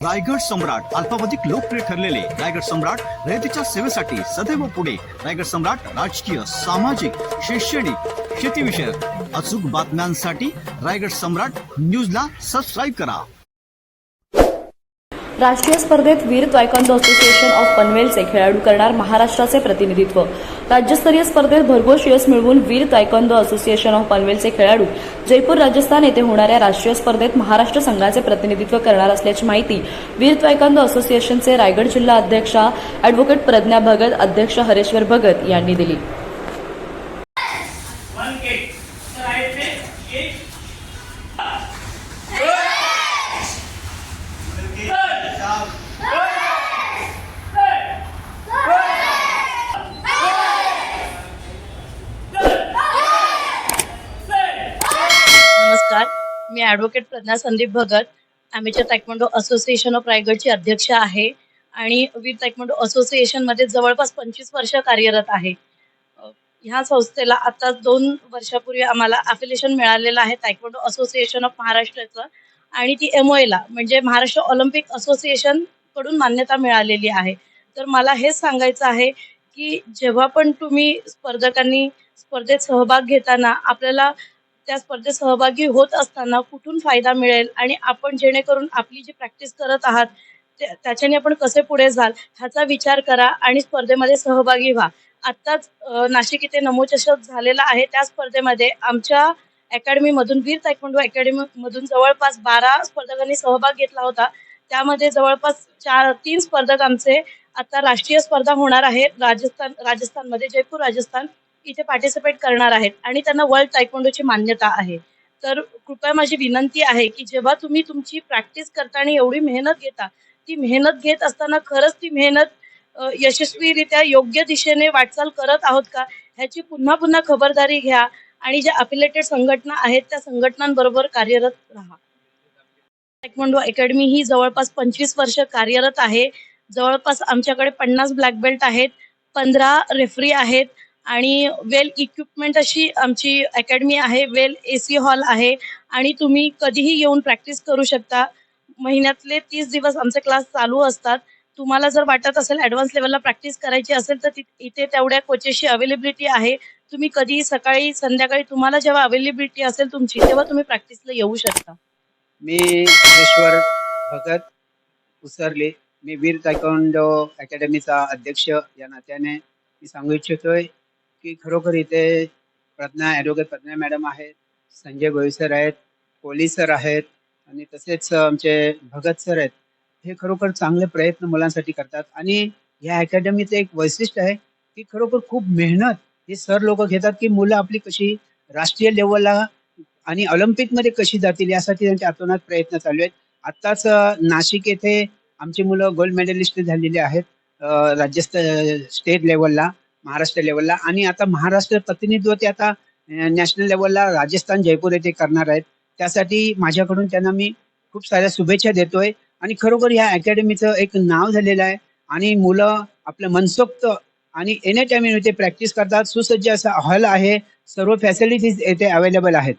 रायगड सम्राट अल्पावधिक लोकप्रिय ठरलेले रायगड सम्राट रयतेच्या सेवेसाठी सदैव पुढे. रायगड सम्राट राजकीय सामाजिक शैक्षणिक शेतीविषयक अचूक बातम्यांसाठी रायगड सम्राट न्यूजला सबस्क्राईब करा. राष्ट्रीय स्पर्धेत वीर तायकांदो असोसिएशन ऑफ पनवेलचे खेळाडू करणार महाराष्ट्राचे प्रतिनिधित्व. राज्यस्तरीय स्पर्धेत भरघोस यश मिळवून वीर तायकांदो असोसिएशन ऑफ पनवेलचे खेळाडू जयपूर राजस्थान येथे होणाऱ्या राष्ट्रीय स्पर्धेत महाराष्ट्र संघाचे प्रतिनिधित्व करणार असल्याची माहिती वीर तायकांदो असोसिएशनचे रायगड जिल्हा अध्यक्षा अॅडव्होकेट प्रज्ञा भगत अध्यक्ष हरेश्वर भगत यांनी दिली वन गेट राइट में एक नमस्कार मी advocate Pragya Sandeep Bhagat amateur taekwondo association of रायगडची अध्यक्ष आहे. आणि वीर तायक्वांडो असोसिएशनमध्ये जवळपास पंचवीस वर्ष कार्यरत आहे. ह्या संस्थेला आता दोन वर्षापूर्वी आम्हाला अफिलिएशन मिळालेलं आहे तायक्वांडो असोसिएशन ऑफ महाराष्ट्राचं. आणि ती एम एला म्हणजे महाराष्ट्र ऑलिम्पिक असोसिएशनकडून मान्यता मिळालेली आहे. तर मला हेच सांगायचं आहे की जेव्हा पण तुम्ही स्पर्धकांनी स्पर्धेत सहभाग घेताना आपल्याला त्या स्पर्धेत सहभागी होत असताना कुठून फायदा मिळेल आणि आपण जेणेकरून आपली जी प्रॅक्टिस करत आहात त्याच्याने आपण कसे पुढे जाल ह्याचा विचार करा आणि स्पर्धेमध्ये सहभागी व्हा. आत्ताच नाशिक इथे नमोचषक झालेला आहे. त्या स्पर्धेमध्ये आमच्या अकॅडमीमधून वीर तायक्वांडो अकॅडमी मधून जवळपास बारा स्पर्धकांनी सहभाग घेतला होता. त्यामध्ये जवळपास चार तीन स्पर्धक आमचे आता राष्ट्रीय स्पर्धा होणार आहे. राजस्थान राजस्थानमध्ये जयपूर राजस्थान इथे पार्टिसिपेट करणार आहेत आणि त्यांना वर्ल्ड टायकोंडोची मान्यता आहे. तर कृपया माझी विनंती आहे की जेव्हा तुम्ही तुमची प्रॅक्टिस करताना एवढी मेहनत घेता ती मेहनत घेत असताना खरंच ती मेहनत यशस्वीरित्या योग्य दिशेने वाटचाल करत आहोत का ह्याची पुन्हा पुन्हा खबरदारी घ्या आणि ज्या अफिलेटेड संघटना आहेत त्या संघटनांबरोबर कार्यरत राहा. तायक्वांडो अकॅडमी ही जवळपास पंचवीस वर्ष कार्यरत आहे. जवळपास आमच्याकडे पन्नास ब्लॅक बेल्ट आहेत पंधरा रेफरी आहेत आणि वेल इक्विपमेंट अशी आमची अकॅडमी आहे वेल ए सी हॉल आहे आणि तुम्ही कधीही येऊन प्रॅक्टिस करू शकता. महिन्यातले तीस दिवस आमचे क्लास चालू असतात. तुम्हाला जर वाटत असेल ॲडव्हान्स लेवलला प्रॅक्टिस करायची असेल तर ति- इथे तेवढ्या कोचेसची अवेलेबिलिटी आहे. तुम्ही कधीही सकाळी संध्याकाळी तुम्हाला जेव्हा अवेलेबिलिटी असेल तुमची तेव्हा तुम्ही प्रॅक्टिसला येऊ शकता. मी हरेश्वर भगत उसरले. मी वीर तायकोंडो अकॅडमीचा अध्यक्ष या नात्याने मी सांगू इच्छितोय. की खरोखर इथे प्रज्ञा ॲडव्होकेट प्रज्ञा मॅडम आहेत संजय गोई सर आहेत कोहली सर आहेत आणि तसेच आमचे भगत सर आहेत हे खरोखर चांगले प्रयत्न मुलांसाठी करतात. आणि या अकॅडमीचं एक वैशिष्ट्य आहे की खरोखर खूप मेहनत हे सर लोक घेतात की मुलं आपली कशी राष्ट्रीय लेवलला आणि ऑलिम्पिकमध्ये कशी जातील यासाठी त्यांचे अतोनात प्रयत्न चालू आहेत. आत्ताच नाशिक येथे आमची मुलं गोल्ड मेडलिस्ट झालेली आहेत अ, राज्य स्टेट लेवलला महाराष्ट्र लेवलला आणि आता महाराष्ट्र प्रतिनिधित्व ते आता नॅशनल लेवलला राजस्थान जयपूर येथे करणार आहेत. त्यासाठी माझ्याकडून त्यांना मी खूप साऱ्या शुभेच्छा देतोय. आणि खरोखर ह्या अकॅडमीचं एक नाव झालेलं आहे. आणि मुलं आपलं मनसोक्त आणि एनी टाइम इथे प्रॅक्टिस करतात. सुसज्ज असा हॉल आहे. सर्व फॅसिलिटीज येथे अवेलेबल आहेत.